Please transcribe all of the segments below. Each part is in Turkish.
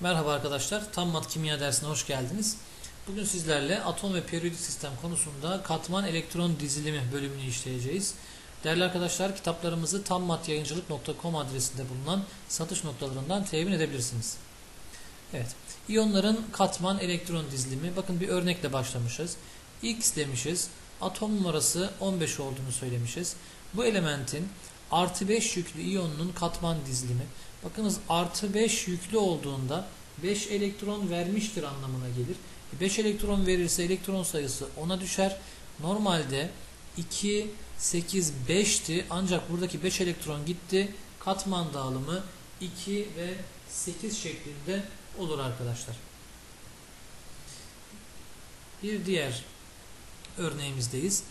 Merhaba arkadaşlar, Tam Mat Kimya dersine hoş geldiniz. Bugün sizlerle atom ve periyodik sistem konusunda katman elektron dizilimi bölümünü işleyeceğiz. Değerli arkadaşlar, kitaplarımızı tammatyayıncılık.com adresinde bulunan satış noktalarından temin edebilirsiniz. Evet, iyonların katman elektron dizilimi. Bakın bir örnekle başlamışız. X demişiz, atom numarası 15 olduğunu söylemişiz. Bu elementin artı 5 yüklü iyonunun katman dizilimi. Bakınız artı 5 yüklü olduğunda 5 elektron vermiştir anlamına gelir. 5 elektron verirse elektron sayısı 10'a düşer. Normalde 2, 8, 5'ti ancak buradaki 5 elektron gitti. Katman dağılımı 2 ve 8 şeklinde olur arkadaşlar. Bir diğer örneğimizdeyiz.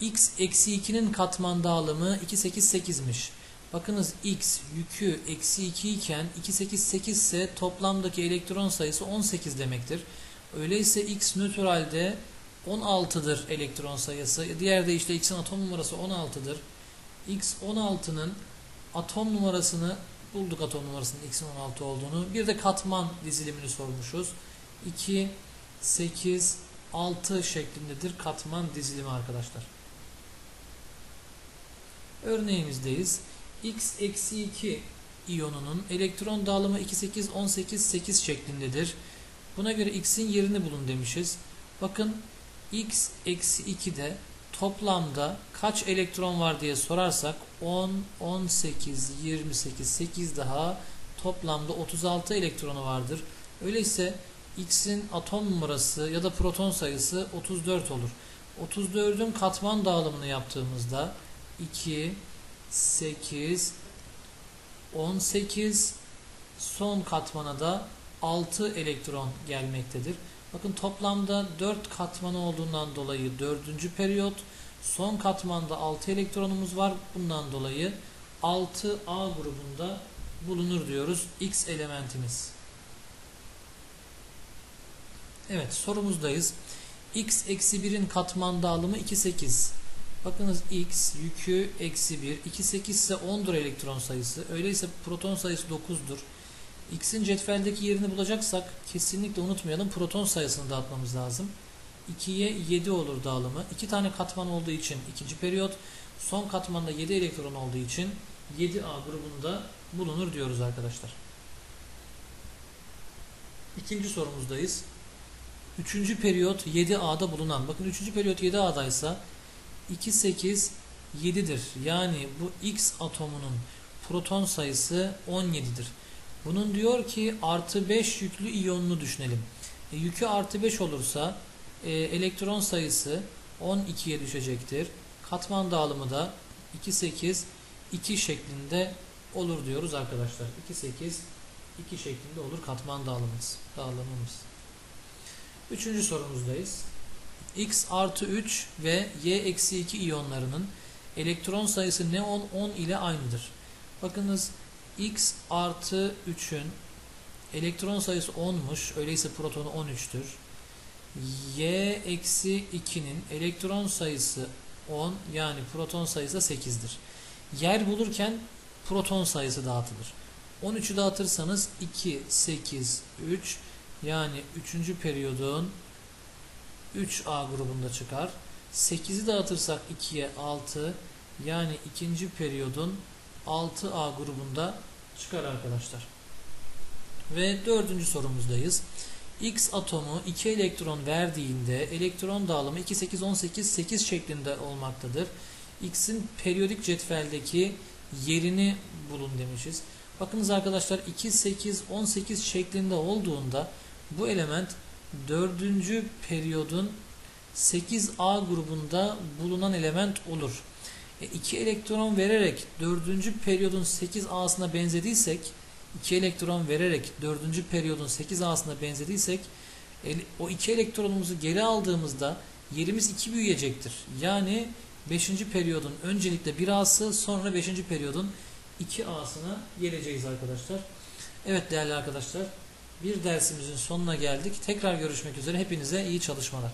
X eksi 2'nin katman dağılımı 2, 8, 8'miş. Bakınız x yükü eksi 2 iken 2, 8, 8 ise toplamdaki elektron sayısı 18 demektir. Öyleyse x nötralde 16'dır elektron sayısı. Diğer de işte x'in atom numarası 16'dır. x 16'nın atom numarasını bulduk atom numarasının x'in 16 olduğunu. Bir de katman dizilimini sormuşuz. 2, 8, 6 şeklindedir katman dizilimi arkadaşlar. Örneğimizdeyiz. x eksi 2 iyonunun elektron dağılımı 2, 8, 18, 8 şeklindedir. Buna göre x'in yerini bulun demişiz. Bakın x eksi 2'de toplamda kaç elektron var diye sorarsak 10, 18, 28, 8 daha toplamda 36 elektronu vardır. Öyleyse x'in atom numarası ya da proton sayısı 34 olur. 34'ün katman dağılımını yaptığımızda 2, 8, 18 son katmana da 6 elektron gelmektedir. Bakın toplamda 4 katmanı olduğundan dolayı 4. periyot son katmanda 6 elektronumuz var. Bundan dolayı 6A grubunda bulunur diyoruz X elementimiz. Evet sorumuzdayız. X eksi 1'in katman dağılımı 2, 8. Bakınız x yükü eksi 1. 2, 8 ise 10'dur elektron sayısı. Öyleyse proton sayısı 9'dur. X'in cetveldeki yerini bulacaksak kesinlikle unutmayalım proton sayısını dağıtmamız lazım. 2'ye 7 olur dağılımı. 2 tane katman olduğu için ikinci periyot. Son katmanda 7 elektron olduğu için 7A grubunda bulunur diyoruz arkadaşlar. İkinci sorumuzdayız. Üçüncü periyot 7A'da bulunan. Bakın üçüncü periyot 7A'daysa 2, 8, 7'dir. Yani bu X atomunun proton sayısı 17'dir. Bunun diyor ki artı 5 yüklü iyonunu düşünelim. E, yükü artı 5 olursa e, elektron sayısı 12'ye düşecektir. Katman dağılımı da 2, 8, 2 şeklinde olur diyoruz arkadaşlar. 2, 8, 2 şeklinde olur katman dağılımımız. dağılımımız. Üçüncü sorumuzdayız. X artı 3 ve Y eksi 2 iyonlarının elektron sayısı neon 10 ile aynıdır. Bakınız X artı 3'ün elektron sayısı 10'muş. Öyleyse protonu 13'tür. Y eksi 2'nin elektron sayısı 10 yani proton sayısı 8'dir. Yer bulurken proton sayısı dağıtılır. 13'ü dağıtırsanız 2, 8, 3 yani 3. periyodun 3A grubunda çıkar. 8'i dağıtırsak 2'ye 6 yani ikinci periyodun 6A grubunda çıkar arkadaşlar. Ve dördüncü sorumuzdayız. X atomu 2 elektron verdiğinde elektron dağılımı 2, 8, 18, 8 şeklinde olmaktadır. X'in periyodik cetveldeki yerini bulun demişiz. Bakınız arkadaşlar 2, 8, 18 şeklinde olduğunda bu element 4. periyodun 8A grubunda bulunan element olur. 2 e, elektron vererek 4. periyodun 8A'sına benzediysek 2 elektron vererek 4. periyodun 8A'sına benzediysek e, o 2 elektronumuzu geri aldığımızda yerimiz 2 büyüyecektir. Yani 5. periyodun öncelikle 1A'sı sonra 5. periyodun 2A'sına geleceğiz arkadaşlar. Evet değerli arkadaşlar bir dersimizin sonuna geldik. Tekrar görüşmek üzere. Hepinize iyi çalışmalar.